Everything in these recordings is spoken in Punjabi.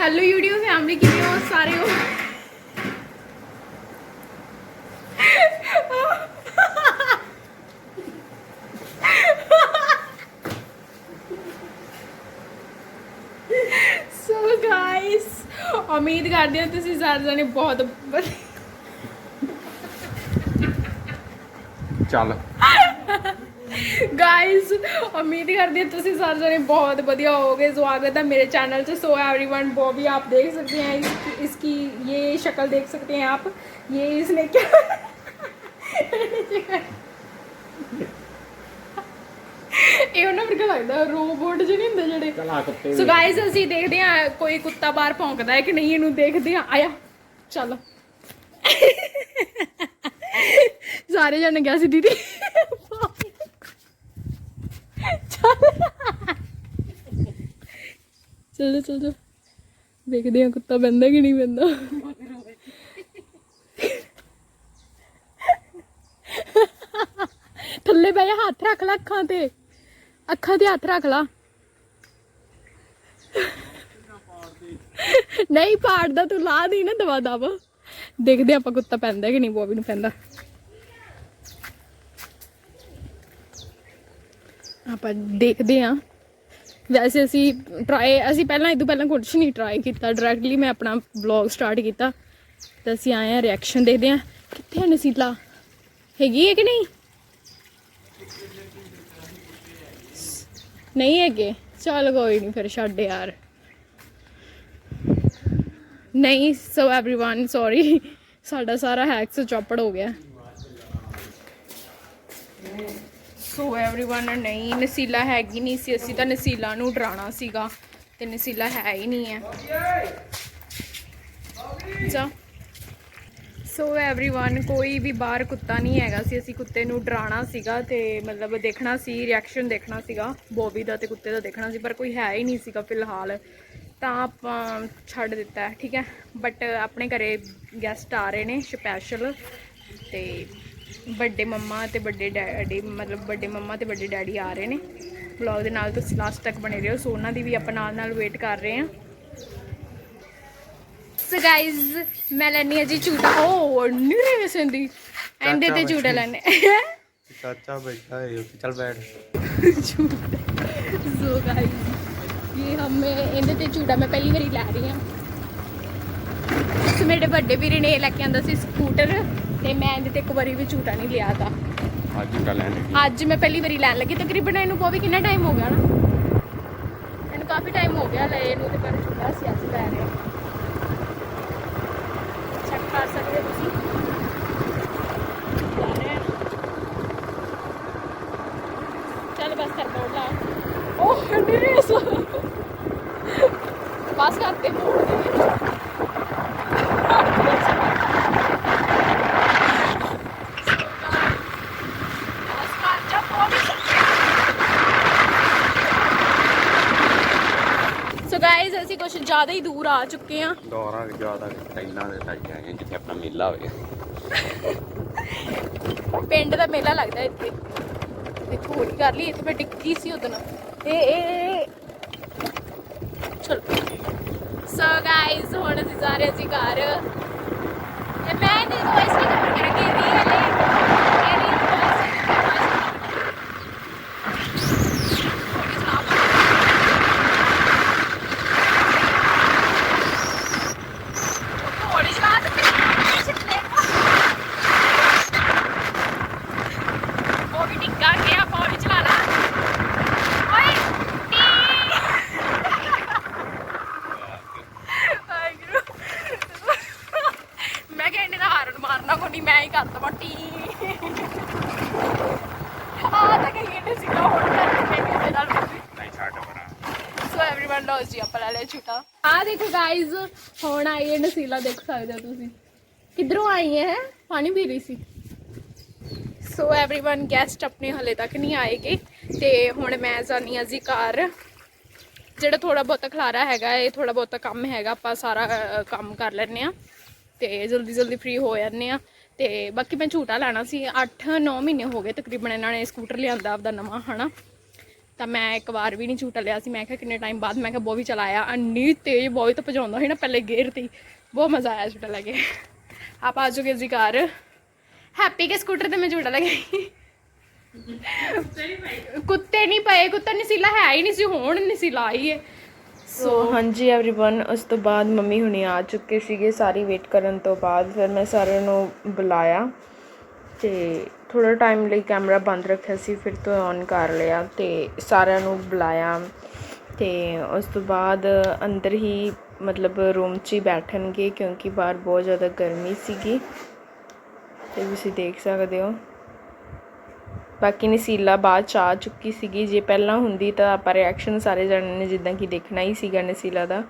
ਹੈਲੋ YouTube ਫੈਮਿਲੀ ਕਿਵੇਂ ਹੋ ਸਾਰੇ ਹੋ ਸੋ ਗਾਇਸ ਉਮੀਦ ਕਰਦੇ ਹਾਂ ਤੁਸੀਂ ਸਾਰੇ ਜਣੇ ਬਹੁਤ ਵਧੀਆ ਚੱਲ गाइस उम्मीद करती हैं ਤੁਸੀਂ ਸਾਰੇ ਜਣੇ बहुत बढ़िया होगे स्वागत है मेरे चैनल से सो एवरीवन वो भी आप देख सकते हैं इसकी, इसकी ये शक्ल देख सकते हैं आप ये इसने क्या ਇਹ ਉਹਨਾਂ ਵਰਗਾ ਲੱਗਦਾ ਰੋਬੋਟ ਜਿਹੇ ਨਹੀਂ ਹੁੰਦੇ ਜਿਹੜੇ ਚੱਲ ਆ ਕੁੱਤੇ ਸੋ ਗਾਇਸ ਅਸੀਂ ਦੇਖਦੇ ਹਾਂ ਕੋਈ ਕੁੱਤਾ ਬਾਹਰ ਭੌਂਕਦਾ ਹੈ ਕਿ ਨਹੀਂ ਇਹਨੂੰ ਦੇਖਦੇ ਹਾਂ ਆਇਆ ਚੱਲ ਸਾਰੇ ਜਣੇ ਗਿਆ ਸੀ ਦੀਦੀ ਚਲੋ ਚਲੋ ਦੇਖਦੇ ਹਾਂ ਕੁੱਤਾ ਬੰਦਾ ਕਿ ਨਹੀਂ ਬੰਦਾ ਥੱਲੇ ਬਹਿ ਜਾ, ਹੱਥ ਰੱਖ ਲੈ ਅੱਖਾਂ ਤੇ। ਅੱਖਾਂ ਤੇ ਹੱਥ ਰੱਖ ਲਾ। ਨਹੀਂ, ਪਾੜਦਾ ਤੂੰ, ਲਾ ਦੀ ਨਾ ਦਵਾ ਦਵਾ। ਦੇਖਦੇ ਆਪਾਂ ਕੁੱਤਾ ਪੈਂਦਾ ਕਿ ਨਹੀਂ, ਬੋਬੀ ਨੂੰ ਪੈਂਦਾ। ਆਪਾਂ ਦੇਖਦੇ ਆ ਵੈਸੇ ਅਸੀਂ ਟਰਾਈ ਅਸੀਂ ਪਹਿਲਾਂ ਇਹ ਤੋਂ ਪਹਿਲਾਂ ਕੁਝ ਨਹੀਂ ਟਰਾਈ ਕੀਤਾ ਡਾਇਰੈਕਟਲੀ ਮੈਂ ਆਪਣਾ ਵਲੌਗ ਸਟਾਰਟ ਕੀਤਾ ਤਾਂ ਅਸੀਂ ਆਏ ਆ ਰਿਐਕਸ਼ਨ ਦੇਖਦੇ ਆ ਕਿੱਥੇ ਹੈ ਨਸੀਲਾ ਹੈਗੀ ਹੈ ਕਿ ਨਹੀਂ ਨਹੀਂ ਹੈਗੇ ਚੱਲ ਕੋਈ ਨਹੀਂ ਫਿਰ ਛੱਡ ਯਾਰ ਨਹੀਂ ਸੋ एवरीवन ਸੌਰੀ ਸਾਡਾ ਸਾਰਾ ਹੈਕਸ ਚੌਪੜ ਹੋ ਗਿਆ ਸੋ एवरीवन ਨਹੀਂ ਨਸੀਲਾ ਹੈਗੀ ਨਹੀਂ ਸੀ ਅਸੀਂ ਤਾਂ ਨਸੀਲਾ ਨੂੰ ਡਰਾਣਾ ਸੀਗਾ ਤੇ ਨਸੀਲਾ ਹੈ ਹੀ ਨਹੀਂ ਹੈ ਜਾ ਸੋ एवरीवन ਕੋਈ ਵੀ ਬਾਹਰ ਕੁੱਤਾ ਨਹੀਂ ਹੈਗਾ ਸੀ ਅਸੀਂ ਕੁੱਤੇ ਨੂੰ ਡਰਾਣਾ ਸੀਗਾ ਤੇ ਮਤਲਬ ਦੇਖਣਾ ਸੀ ਰਿਐਕਸ਼ਨ ਦੇਖਣਾ ਸੀਗਾ ਬੋਬੀ ਦਾ ਤੇ ਕੁੱਤੇ ਦਾ ਦੇਖਣਾ ਸੀ ਪਰ ਕੋਈ ਹੈ ਹੀ ਨਹੀਂ ਸੀਗਾ ਫਿਲਹਾਲ ਤਾਂ ਆਪਾਂ ਛੱਡ ਦਿੱਤਾ ਹੈ, ਠੀਕ ਹੈ ਬਟ ਆਪਣੇ ਘਰੇ ਗੈਸਟ ਆ ਰਹੇ ਨੇ ਸਪੈਸ਼ਲ ਤੇ ਵੱਡੇ ਮੰਮਾ ਤੇ ਵੱਡੇ ਡੈਡੀ ਮਤਲਬ ਵੱਡੇ ਮੰਮਾ ਤੇ ਵੱਡੇ ਡੈਡੀ ਆ ਰਹੇ ਨੇ। ਵਲੌਗ ਦੇ ਨਾਲ ਤੁਸੀਂ ਲਾਸਟ ਤੱਕ ਬਣੇ ਰਹੋ ਸੋ ਉਹਨਾਂ ਦੀ ਵੀ ਆਪਾਂ ਨਾਲ ਨਾਲ ਵੇਟ ਕਰ ਰਹੇ ਹਾਂ। ਸੋ ਗਾਇਜ਼ ਮੈਂ ਲੈਣੀ ਹੈ ਜੀ ਝੂਟਾ। ਓ ਨੀ ਰੇਸ ਹੁੰਦੀ ਐਂਦੇ ਤੇ ਝੂਟਾ ਲੈਣੇ ਚਾਚਾ ਬੈਠਾ ਹੈ ਉੱਥੇ ਚੱਲ ਬੈਠ। ਸੋ ਗਾਇਜ਼ ਇਹ ਹਮੇ ਇਹਦੇ ਤੇ ਝੂਟਾ ਮੈਂ ਪਹਿਲੀ ਵਾਰੀ ਲੈ ਰਹੀ ਹਾਂ। ਸੋ ਮੇਰੇ ਵੱਡੇ ਵੀਰੇ ਨੇ ਲੈ ਕੇ ਆਂਦਾ ਸੀ ਸਕੂਟਰ ਤੇ ਮੈਂ ਇਹਦੇ ਤੇ ਇੱਕ ਵਾਰੀ ਵੀ ਝੂਟਾ ਨਹੀਂ ਲਿਆ ਤਾ। ਅੱਜ ਕੱਲ ਲੈਣੇ ਅੱਜ ਮੈਂ ਪਹਿਲੀ ਵਾਰੀ ਲੈਣ ਲੱਗੀ ਤਕਰੀਬਨ ਇਹਨੂੰ ਕੋ ਵੀ ਕਿੰਨਾ ਟਾਈਮ ਹੋ ਗਿਆ ਨਾ? ਇਹਨੂੰ ਕਾਫੀ ਟਾਈਮ ਹੋ ਗਿਆ ਲਏ ਨੂੰ ਤੇ ਪਰ ਝੂਟਾ ਸੀ ਅੱਜ ਲੈ ਰਹੇ ਚੈੱਕ ਕਰ ਸਕਦੇ ਤੁਸੀਂ। ਚੱਲ ਬਸ ਕਰ ਮੋੜ ਲਾ। ਉਹ ਹੰਡੀ ਸੋ ਬਸ ਕਰਤੇ ਮੋੜ ਦੇ ਵਿੱਚ ਬਸ ਕਰ ਜਾ ਸੋ ਗਾਇਜ਼ ਅਸੀਂ ਕੁਝ ਜ਼ਿਆਦਾ ਹੀ ਦੂਰ ਆ ਚੁੱਕੇ ਹਾਂ ਦੌਰਾ ਜ਼ਿਆਦਾ ਟੈਲਾਂ ਦੇ ਸਾਈਡ ਆਏ ਜਿੱਥੇ ਆਪਣਾ ਮੇਲਾ ਹੋਵੇ। ਪਿੰਡ ਦਾ ਮੇਲਾ ਲੱਗਦਾ ਇੱਥੇ। ਦੇਖੋ ਹੌਲੀ ਕਰ ਲਈ ਇੱਥੇ ਮੈਂ ਡਿੱਗੀ ਸੀ ਉਦੋਂ ਇਹ ਇਹ ਚਲੋ। ਸੋ ਗਾਇਜ਼ ਹੁਣ ਅਸੀਂ ਜਾ ਰਹੇ ਅਸੀਂ ਘਰ। ਤੇ ਮੈਂ ਇਹਦੀ ਵੌਇਸ ਨਹੀਂ ਕਵਰ ਕਰਾਂਗੀ ਰੀਅਲ ਹੈ ਇਹਦੀ ਵੌਇਸ ਹੌਲੀ ਚਲਾ ਸਕਦੇ ਉਹ ਵੀ ਡਿੱਗਾ ਗਿਆ ਪੌੜੀ ਚਲਾ ਲਾ ਓਏ ਵਾਹਿਗੁਰੂ। ਮੈਂ ਕਹਿੰਦੇ ਦਾ ਹਾਰਨ ਮਾਰਨਾ ਕੋਈ ਨਹੀਂ ਮੈਂ ਹੀ ਕਰ ਦਵਾਂ ਟੀ ਆ ਤਾਂ ਕਹਿੰਦੇ ਸੀ ਨਾ ਹੁਣ ਮੈਂ ਕਿਸੇ ਨਾਲ ਵੀ ਨਹੀਂ ਛੱਡ ਪਰਾਂ ਸੋ एवरीवन ਨੋਸ ਜੀ ਆਪਾਂ ਲੈ ਲਿਆ ਛੁਟਾ ਆ ਦੇਖੋ ਗਾਇਜ਼ ਹੁਣ ਆਈ ਹੈ ਨਸੀਲਾ ਦੇਖ ਸਕਦੇ ਹੋ ਤੁਸੀਂ ਕਿੱਧਰੋਂ ਆਈ ਹੈ ਪਾਣੀ ਪੀ ਰਹੀ ਸੀ ਸੋ एवरीवन ਗੈਸਟ ਆਪਣੇ ਹਲੇ ਤੱਕ ਨਹੀਂ ਆਏਗੇ ਤੇ ਹੁਣ ਮੈਂ ਜਾਨੀ ਆ ਜੀ ਘਰ ਜਿਹੜਾ ਥੋੜਾ ਬਹੁਤਾ ਖਲਾਰਾ ਹੈਗਾ ਇਹ ਥੋੜਾ ਬਹੁਤਾ ਕੰਮ ਹੈਗਾ ਆਪਾਂ ਸਾਰਾ ਅ, ਕੰਮ ਕਰ ਲੈਣੇ ਆ ਤੇ ਜਲਦੀ ਜਲਦੀ ਫ੍ਰੀ ਹੋ ਜਾਂਦੇ ਆ ਤੇ ਬਾਕੀ ਮੈਂ ਝੂਟਾ ਲੈਣਾ ਸੀ 8-9 ਮਹੀਨੇ ਹੋ ਗਏ ਤਕਰੀਬਨ ਇਹਨਾਂ ਨੇ ਸਕੂਟਰ ਲਿਆਂਦਾ ਆਪਦਾ ਨਵਾਂ ਹਨਾ ਤਾਂ ਮੈਂ ਇੱਕ ਵਾਰ ਵੀ ਨਹੀਂ ਝੂਟਾ ਲਿਆ ਸੀ ਮੈਂ ਕਿਹਾ ਕਿੰਨੇ ਟਾਈਮ ਬਾਅਦ ਮੈਂ ਕਿਹਾ ਬੋਵੀ ਚਲਾਇਆ ਅੰਨੀ ਤੇਜ਼ ਬੋਵੀ ਤਾਂ ਭਜਾਉਂਦਾ ਸੀ ਨਾ ਪਹਿਲੇ ਗੇਅਰ ਤੇ ਹੀ। ਬਹੁਤ ਮਜ਼ਾ ਆਇਆ ਝੂਟਾ ਲੈ ਕੇ ਆਪਾਂ ਆ ਚੁੱਕੇ ਸੀ ਘਰ ਹੈਪੀ ਕੇ ਸਕੂਟਰ ਤੇ ਮੈਂ ਝੂਟਾ ਲਗਾਈ ਕੁੱਤੇ ਨਹੀਂ ਪਏ ਕੁੱਤਾ ਨਸੀਲਾ ਹੈ ਹੀ ਨਹੀਂ ਸੀ ਹੁਣ ਨਸੀਲਾ ਆਈ ਹੈ ਸੋ ਹਾਂਜੀ एवरीवन ਉਸ ਤੋਂ ਬਾਅਦ ਮੰਮੀ ਹੁਣੀ ਆ ਚੁੱਕੇ ਸੀਗੇ ਸਾਰੀ ਵੇਟ ਕਰਨ ਤੋਂ ਬਾਅਦ ਫਿਰ ਮੈਂ ਸਾਰਿਆਂ ਨੂੰ ਬੁਲਾਇਆ ਤੇ ਥੋੜਾ ਟਾਈਮ ਲਈ ਕੈਮਰਾ ਬੰਦ ਰੱਖਿਆ ਸੀ ਫਿਰ ਤੋਂ ਔਨ ਕਰ ਲਿਆ ਤੇ ਸਾਰਿਆਂ ਨੂੰ ਬੁਲਾਇਆ ਤੇ ਉਸ ਤੋਂ ਬਾਅਦ ਅੰਦਰ ਹੀ ਮਤਲਬ ਰੂਮ 'ਚ ਹੀ ਬੈਠਣਗੇ ਕਿਉਂਕਿ ਬਾਹਰ ਬਹੁਤ ਜ਼ਿਆਦਾ ਗਰਮੀ ਸੀਗੀ ਤੇ ਤੁਸੀਂ ਦੇਖ ਸਕਦੇ ਹੋ। ਬਾਕੀ ਨਸੀਲਾ ਬਾਅਦ ਚ ਆ ਚੁੱਕੀ ਸੀਗੀ। ਜੇ ਪਹਿਲਾਂ ਹੁੰਦੀ ਤਾਂ ਆਪਾਂ ਰਿਐਕਸ਼ਨ ਸਾਰੇ ਜਣਿਆਂ ਨੇ ਜਿੱਦਾਂ ਕਿ ਦੇਖਣਾ ਹੀ ਸੀਗਾ ਨਸੀਲਾ ਦਾ।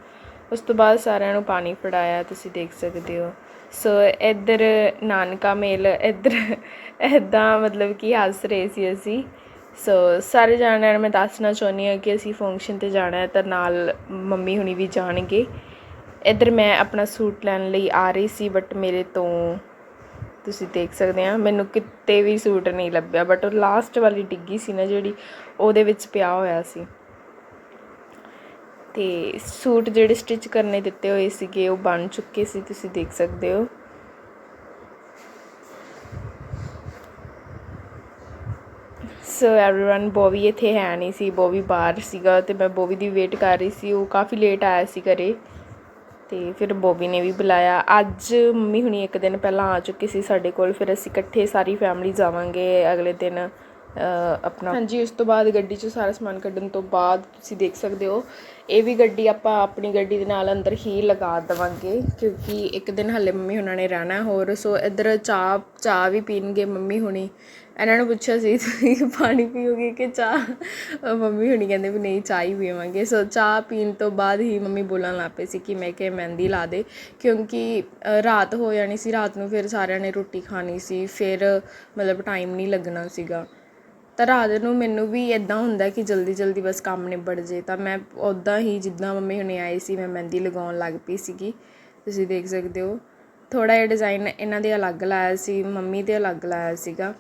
ਉਸ ਤੋਂ ਬਾਅਦ ਸਾਰਿਆਂ ਨੂੰ ਪਾਣੀ ਫੜਾਇਆ, ਤੁਸੀਂ ਦੇਖ ਸਕਦੇ ਹੋ। ਸੋ ਇੱਧਰ ਨਾਨਕਾ ਮੇਲ, ਇੱਧਰ ਐਦਾਂ ਮਤਲਬ ਕਿ ਹੱਸ ਰਹੇ ਸੀ ਅਸੀਂ। ਸੋ ਸਾਰੇ ਜਾਣਿਆਂ ਨੂੰ ਮੈਂ ਦੱਸਣਾ ਚਾਹੁੰਦੀ ਹਾਂ ਕਿ ਅਸੀਂ ਫੰਕਸ਼ਨ ਤੇ ਜਾਣਾ ਹੈ ਤਾਂ ਨਾਲ ਮੰਮੀ ਹੁਣੀ ਵੀ ਜਾਣਗੇ। ਇੱਧਰ ਮੈਂ ਆਪਣਾ ਸੂਟ ਲੈਣ ਲਈ ਆ ਰਹੀ ਸੀ ਬਟ ਮੇਰੇ ਤੋਂ ਤੁਸੀਂ ਦੇਖ ਸਕਦੇ ਆ ਮੈਨੂੰ ਕਿਤੇ ਵੀ ਸੂਟ ਨਹੀਂ ਲੱਭਿਆ ਬਟ ਉਹ ਲਾਸਟ ਵਾਲੀ ਡਿੱਗੀ ਸੀ ਨਾ ਜਿਹੜੀ ਉਹਦੇ ਵਿੱਚ ਪਿਆ ਹੋਇਆ ਸੀ ਤੇ ਸੂਟ ਜਿਹੜੇ ਸਟਿਚ ਕਰਨੇ ਦਿੱਤੇ ਹੋਏ ਸੀਗੇ ਉਹ ਬਣ ਚੁੱਕੇ ਸੀ ਤੁਸੀਂ ਦੇਖ ਸਕਦੇ ਹੋ ਸੋ एवरीवन ਬੋਵੀ ਇੱਥੇ ਹੈ ਨਹੀਂ ਸੀ ਬੋਵੀ ਬਾਹਰ ਸੀਗਾ ਤੇ ਮੈਂ ਬੋਵੀ ਦੀ ਵੇਟ ਕਰ ਰਹੀ ਸੀ ਉਹ ਕਾਫੀ ਲੇਟ ਆਇਆ ਸੀ ਘਰੇ ਅਤੇ ਫਿਰ ਬੋਬੀ ਨੇ ਵੀ ਬੁਲਾਇਆ। ਅੱਜ ਮੰਮੀ ਹੁਣੀ ਇੱਕ ਦਿਨ ਪਹਿਲਾਂ ਆ ਚੁੱਕੀ ਸੀ ਸਾਡੇ ਕੋਲ। ਫਿਰ ਅਸੀਂ ਇਕੱਠੇ ਸਾਰੀ ਫੈਮਿਲੀ ਜਾਵਾਂਗੇ ਅਗਲੇ ਦਿਨ ਆਪਣਾ। ਹਾਂਜੀ, ਉਸ ਤੋਂ ਬਾਅਦ ਗੱਡੀ 'ਚ ਸਾਰਾ ਸਮਾਨ ਕੱਢਣ ਤੋਂ ਬਾਅਦ ਤੁਸੀਂ ਦੇਖ ਸਕਦੇ ਹੋ। ਇਹ ਵੀ ਗੱਡੀ ਆਪਾਂ ਆਪਣੀ ਗੱਡੀ ਦੇ ਨਾਲ ਅੰਦਰ ਹੀ ਲਗਾ ਦੇਵਾਂਗੇ, ਕਿਉਂਕਿ ਇੱਕ ਦਿਨ ਹਲੇ ਮੰਮੀ ਹੁਣਾਂ ਨੇ ਰਹਿਣਾ। ਹੋਰ, ਸੋ ਇੱਧਰ ਚਾਹ ਚਾਹ ਵੀ ਪੀਣਗੇ ਮੰਮੀ ਹੁਣੀ। ਇਹਨਾਂ ਨੂੰ ਪੁੱਛਿਆ ਸੀ, ਤੁਸੀਂ ਪਾਣੀ ਪੀਓਗੇ ਕਿ ਚਾਹ? ਮੰਮੀ ਹੁਣੀ ਕਹਿੰਦੇ ਵੀ ਨਹੀਂ, ਚਾਹ ਹੀ ਪੀਵਾਂਗੇ। ਸੋ ਚਾਹ ਪੀਣ ਤੋਂ ਬਾਅਦ ਹੀ ਮੰਮੀ ਬੋਲਣ ਲੱਗ ਪਏ ਸੀ ਕਿ ਮੈਂ ਕਿ ਮਹਿੰਦੀ ਲਾ ਦੇ। ਕਿਉਂਕਿ ਰਾਤ ਹੋ ਜਾਣੀ ਸੀ, ਰਾਤ ਨੂੰ ਫਿਰ ਸਾਰਿਆਂ ਨੇ ਰੋਟੀ ਖਾਣੀ ਸੀ। ਫਿਰ, ਮਤਲਬ ਟਾਈਮ ਨਹੀਂ ਲੱਗਣਾ ਸੀਗਾ। ਤਾਂ ਰਾਤ ਨੂੰ ਮੈਨੂੰ ਵੀ ਇਦਾਂ ਹੁੰਦਾ ਕਿ ਜਲਦੀ ਜਲਦੀ ਬਸ ਕੰਮ ਨਿਬੜ ਜੇ। ਤਾਂ ਮੈਂ ਉਦਾਂ ਹੀ ਜਿੱਦਾਂ ਮੰਮੀ ਹੁਣੇ ਆਏ ਸੀ, ਮੈਂ ਮਹਿੰਦੀ ਲਗਾਉਣ ਲੱਗ ਪਈ ਸੀਗੀ। ਤੁਸੀਂ ਦੇਖ ਸਕਦੇ ਹੋ। ਥੋੜਾ ਜਿਹਾ ਡਿਜ਼ਾਈਨ ਇਹਨਾਂ ਦੇ ਅਲੱਗ ਲਾਇਆ ਸੀ, ਮੰਮੀ ਦੇ ਅਲੱਗ ਲਾਇਆ ਸੀਗਾ।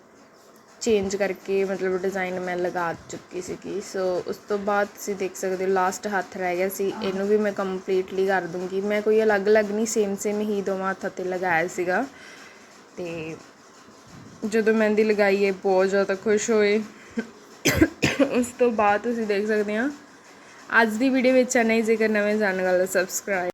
ਚੇਂਜ ਕਰਕੇ ਮਤਲਬ ਡਿਜ਼ਾਈਨ ਮੈਂ ਲਗਾ ਚੁੱਕੀ ਸੀਗੀ। ਸੋ ਉਸ ਤੋਂ ਬਾਅਦ ਤੁਸੀਂ ਦੇਖ ਸਕਦੇ ਹੋ ਲਾਸਟ ਹੱਥ ਰਹਿ ਗਿਆ ਸੀ। ਇਹਨੂੰ ਵੀ ਮੈਂ ਕੰਪਲੀਟਲੀ ਕਰ ਦੂੰਗੀ। ਮੈਂ ਕੋਈ ਅਲੱਗ-ਅਲੱਗ ਨਹੀਂ ਸੇਮ ਸੇਮ ਹੀ ਦੋਵਾਂ ਹੱਥਾਂ ਤੇ ਲਗਾਇਆ ਸੀਗਾ। ਤੇ ਜਦੋਂ ਮਹਿੰਦੀ ਲਗਾਈ ਇਹ ਬਹੁਤ ਜ਼ਿਆਦਾ ਖੁਸ਼ ਹੋਏ। ਉਸ ਤੋਂ ਬਾਅਦ ਤੁਸੀਂ ਦੇਖ ਸਕਦੇ ਆ ਅੱਜ ਦੀ ਵੀਡੀਓ ਵਿੱਚ ਇੰਨਾ ਹੀ। ਜੇਕਰ ਨਵੇਂ ਜਾਣਨ ਵਾਲਾ ਸਬਸਕ੍ਰਾਈਬ